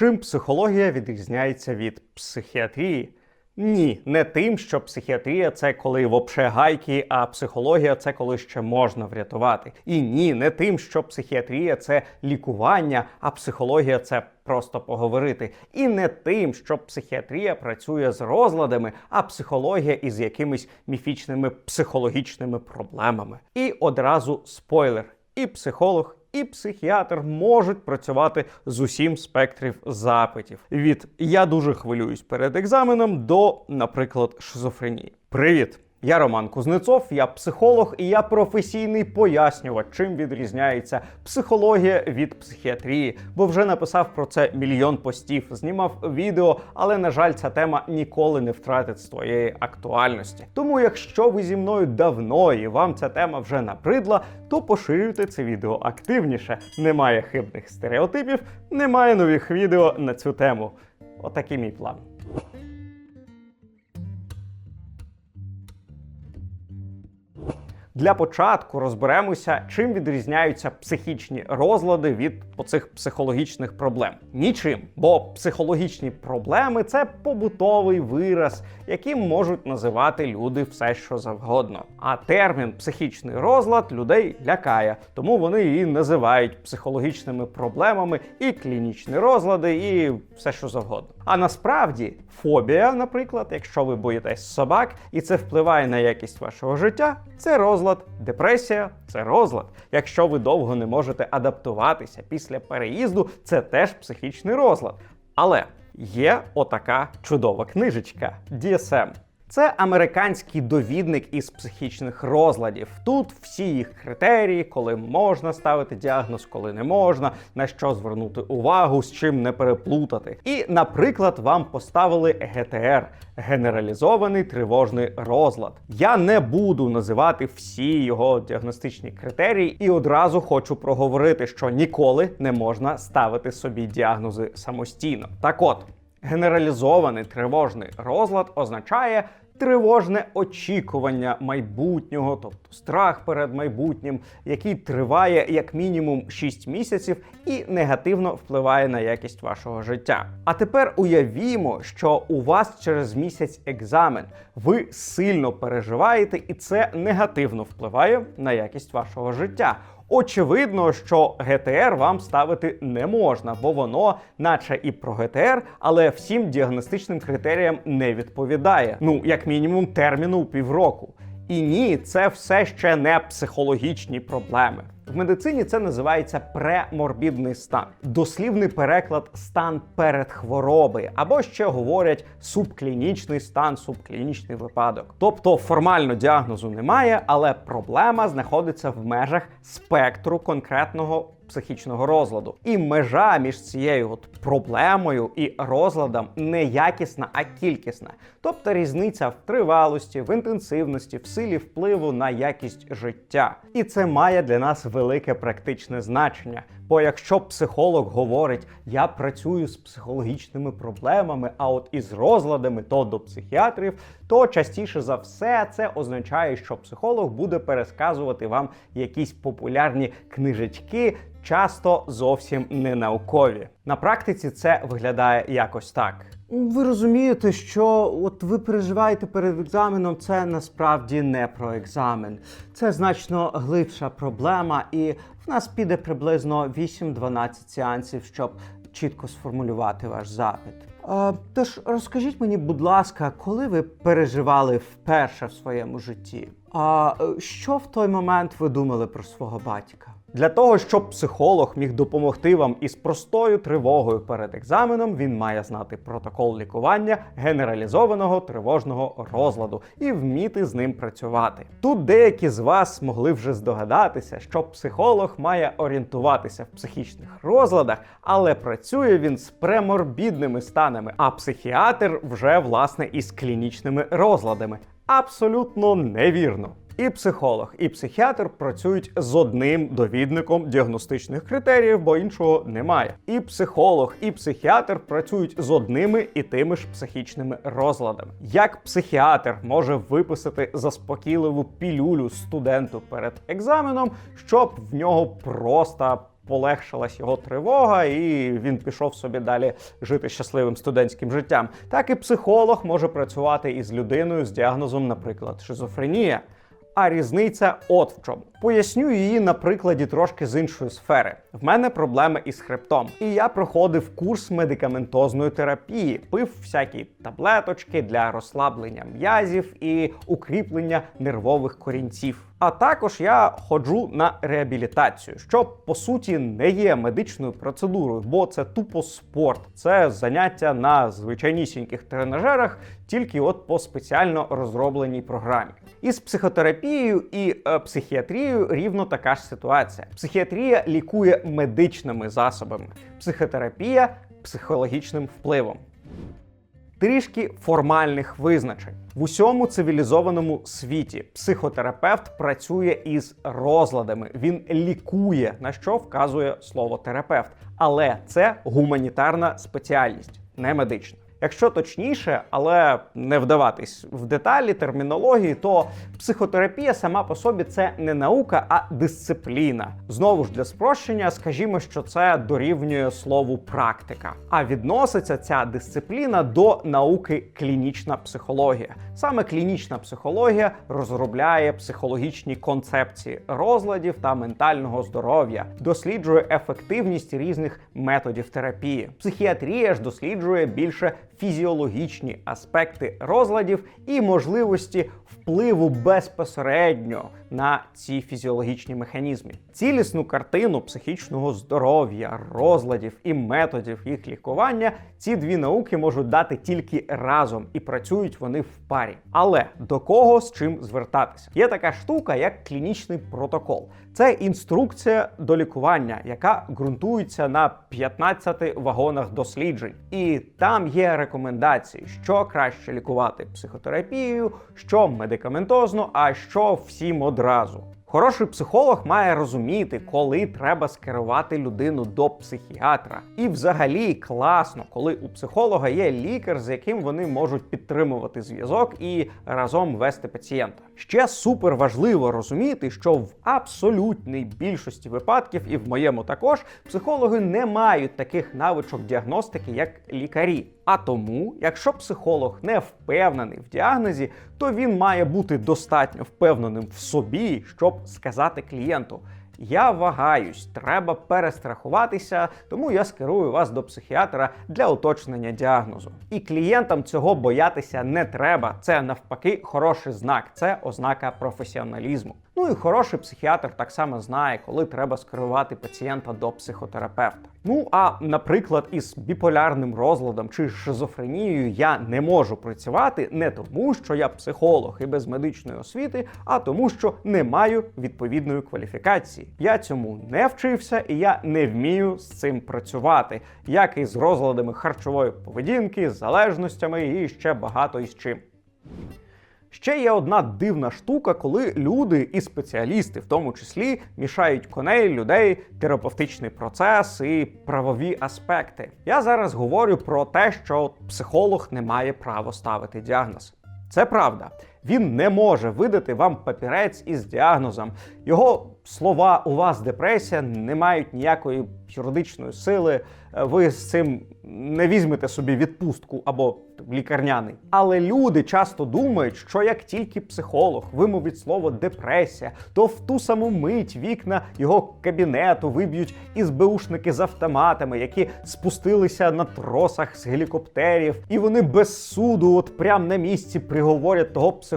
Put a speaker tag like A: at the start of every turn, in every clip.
A: Чим психологія відрізняється від психіатрії? Ні, не тим, що психіатрія це коли вопше гайки, а психологія це коли ще можна врятувати. І ні, не тим, що психіатрія це лікування, а психологія це просто поговорити. І не тим, що психіатрія працює з розладами, а психологія із якимись міфічними психологічними проблемами. І одразу спойлер: і психолог, і психіатр можуть працювати з усім спектрів запитів від я дуже хвилююсь перед екзаменом до, наприклад, шизофренії. Привіт! Я Роман Кузнецов, я психолог і я професійний пояснювач, чим відрізняється психологія від психіатрії, бо вже написав про це мільйон постів, знімав відео, але на жаль, ця тема ніколи не втратить своєї актуальності. Тому, якщо ви зі мною давно і вам ця тема вже набридла, то поширюйте це відео активніше. Немає хибних стереотипів, немає нових відео на цю тему. Отакий мій план. Для початку розберемося, чим відрізняються психічні розлади від оцих психологічних проблем. Нічим, бо психологічні проблеми це побутовий вираз, яким можуть називати люди все, що завгодно. А термін психічний розлад людей лякає, тому вони і називають психологічними проблемами і клінічні розлади, і все, що завгодно. А насправді фобія, наприклад, якщо ви боїтесь собак, і це впливає на якість вашого життя, це розлад. Депресія це розлад. Якщо ви довго не можете адаптуватися після переїзду, це теж психічний розлад. Але є отака чудова книжечка DSM. Це американський довідник із психічних розладів. Тут всі їх критерії, коли можна ставити діагноз, коли не можна, на що звернути увагу, з чим не переплутати. І, наприклад, вам поставили ГТР генералізований тривожний розлад. Я не буду називати всі його діагностичні критерії, і одразу хочу проговорити, що ніколи не можна ставити собі діагнози самостійно. Так от. Генералізований тривожний розлад означає тривожне очікування майбутнього, тобто страх перед майбутнім, який триває як мінімум 6 місяців і негативно впливає на якість вашого життя. А тепер уявімо, що у вас через місяць екзамен, ви сильно переживаєте, і це негативно впливає на якість вашого життя. Очевидно, що ГТР вам ставити не можна, бо воно, наче і про ГТР, але всім діагностичним критеріям не відповідає. Ну, як мінімум, терміну півроку. І ні, це все ще не психологічні проблеми. В медицині це називається преморбідний стан, дослівний переклад стан перед хвороби, або ще говорять субклінічний стан, субклінічний випадок. Тобто формально діагнозу немає, але проблема знаходиться в межах спектру конкретного психічного розладу. І межа між цією от проблемою і розладом не якісна, а кількісна. Тобто різниця в тривалості, в інтенсивності, в силі впливу на якість життя. І це має для нас велике практичне значення. Бо якщо психолог говорить, я працюю з психологічними проблемами, а от із розладами, то до психіатрів, то частіше за все це означає, що психолог буде пересказувати вам якісь популярні книжечки, часто зовсім не наукові. На практиці це виглядає якось так. Ви розумієте, що от ви переживаєте перед екзаменом, це насправді не про екзамен. Це значно глибша проблема, і нас піде приблизно 8-12 сеансів, щоб чітко сформулювати ваш запит. Е, тож розкажіть мені, будь ласка, коли ви переживали вперше в своєму житті? А що в той момент ви думали про свого батька? Для того, щоб психолог міг допомогти вам із простою тривогою перед екзаменом, він має знати протокол лікування генералізованого тривожного розладу і вміти з ним працювати. Тут деякі з вас могли вже здогадатися, що психолог має орієнтуватися в психічних розладах, але працює він з преморбідними станами, а психіатр вже власне із клінічними розладами. Абсолютно невірно. І психолог, і психіатр працюють з одним довідником діагностичних критеріїв, бо іншого немає. І психолог, і психіатр працюють з одними і тими ж психічними розладами. Як психіатр може виписати заспокійливу пілюлю студенту перед екзаменом, щоб в нього просто полегшилась його тривога, і він пішов собі далі жити щасливим студентським життям. Так і психолог може працювати із людиною з діагнозом, наприклад, шизофренія. А різниця от в чому. Поясню її на прикладі трошки з іншої сфери. В мене проблеми із хребтом, і я проходив курс медикаментозної терапії, пив всякі таблеточки для розслаблення м'язів і укріплення нервових корінців. А також я ходжу на реабілітацію, що по суті не є медичною процедурою, бо це тупо спорт, це заняття на звичайнісіньких тренажерах, тільки от по спеціально розробленій програмі. Із психотерапією і е, психіатрією рівно така ж ситуація. Психіатрія лікує медичними засобами, психотерапія психологічним впливом. Трішки формальних визначень в усьому цивілізованому світі. Психотерапевт працює із розладами. Він лікує, на що вказує слово терапевт. Але це гуманітарна спеціальність, не медична. Якщо точніше, але не вдаватись в деталі термінології, то психотерапія сама по собі це не наука, а дисципліна. Знову ж для спрощення, скажімо, що це дорівнює слову практика. А відноситься ця дисципліна до науки клінічна психологія. Саме клінічна психологія розробляє психологічні концепції розладів та ментального здоров'я, досліджує ефективність різних методів терапії. Психіатрія ж досліджує більше фізіологічні аспекти розладів і можливості впливу безпосередньо на ці фізіологічні механізми. Цілісну картину психічного здоров'я, розладів і методів їх лікування ці дві науки можуть дати тільки разом і працюють вони в парі. Але до кого з чим звертатися? Є така штука, як клінічний протокол. Це інструкція до лікування, яка ґрунтується на 15 вагонах досліджень, і там є рекомендації, що краще лікувати психотерапією, що медикаментозно, а що всім одразу. Хороший психолог має розуміти, коли треба скерувати людину до психіатра. І взагалі класно, коли у психолога є лікар, з яким вони можуть підтримувати зв'язок і разом вести пацієнта. Ще супер важливо розуміти, що в абсолютній більшості випадків, і в моєму також, психологи не мають таких навичок діагностики, як лікарі. А тому, якщо психолог не впевнений в діагнозі, то він має бути достатньо впевненим в собі, щоб сказати клієнту. Я вагаюсь, треба перестрахуватися, тому я скерую вас до психіатра для уточнення діагнозу. І клієнтам цього боятися не треба. Це навпаки хороший знак, це ознака професіоналізму. Ну і хороший психіатр так само знає, коли треба скерувати пацієнта до психотерапевта. Ну а наприклад, із біполярним розладом чи шизофренією я не можу працювати не тому, що я психолог і без медичної освіти, а тому, що не маю відповідної кваліфікації. Я цьому не вчився і я не вмію з цим працювати, як і з розладами харчової поведінки, залежностями і ще багато із чим. Ще є одна дивна штука, коли люди і спеціалісти, в тому числі, мішають коней, людей, терапевтичний процес і правові аспекти. Я зараз говорю про те, що психолог не має права ставити діагноз. Це правда. Він не може видати вам папірець із діагнозом. Його слова у вас депресія не мають ніякої юридичної сили. Ви з цим не візьмете собі відпустку або лікарняний. Але люди часто думають, що як тільки психолог вимовить слово депресія, то в ту саму мить вікна його кабінету виб'ють ізбеушники з автоматами, які спустилися на тросах з гелікоптерів, і вони без суду, от прямо на місці, приговорять того психолога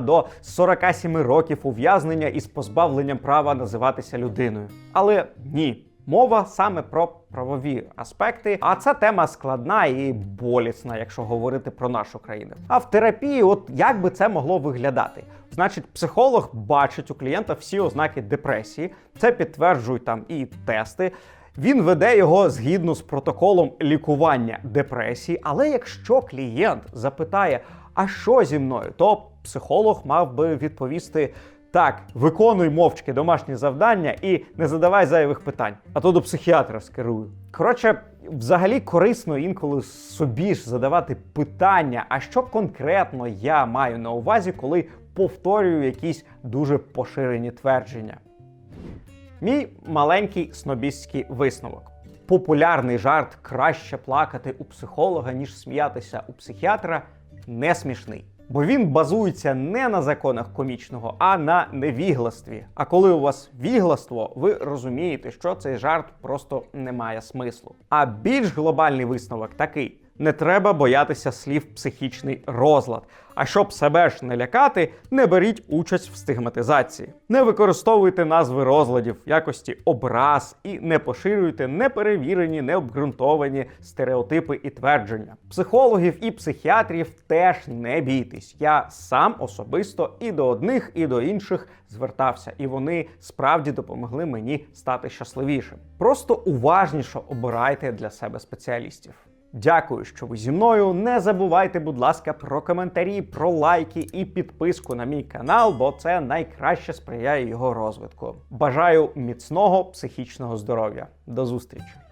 A: до 47 років ув'язнення із позбавленням права називатися людиною. Але ні. Мова саме про правові аспекти, а ця тема складна і болісна, якщо говорити про нашу країну. А в терапії, от як би це могло виглядати? Значить, психолог бачить у клієнта всі ознаки депресії, це підтверджують там і тести. Він веде його згідно з протоколом лікування депресії. Але якщо клієнт запитає, а що зі мною, то психолог мав би відповісти. Так, виконуй мовчки домашні завдання і не задавай зайвих питань, а то до психіатра скерую. Коротше, взагалі корисно інколи собі ж задавати питання, а що конкретно я маю на увазі, коли повторюю якісь дуже поширені твердження. Мій маленький снобістський висновок. Популярний жарт краще плакати у психолога, ніж сміятися у психіатра не смішний. Бо він базується не на законах комічного, а на невігластві. А коли у вас вігластво, ви розумієте, що цей жарт просто не має смислу. А більш глобальний висновок такий: не треба боятися слів психічний розлад. А щоб себе ж не лякати, не беріть участь в стигматизації. Не використовуйте назви розладів якості образ і не поширюйте неперевірені, необґрунтовані стереотипи і твердження. Психологів і психіатрів теж не бійтесь. Я сам особисто і до одних, і до інших звертався, і вони справді допомогли мені стати щасливішим. Просто уважніше обирайте для себе спеціалістів. Дякую, що ви зі мною. Не забувайте, будь ласка, про коментарі, про лайки і підписку на мій канал, бо це найкраще сприяє його розвитку. Бажаю міцного психічного здоров'я. До зустрічі!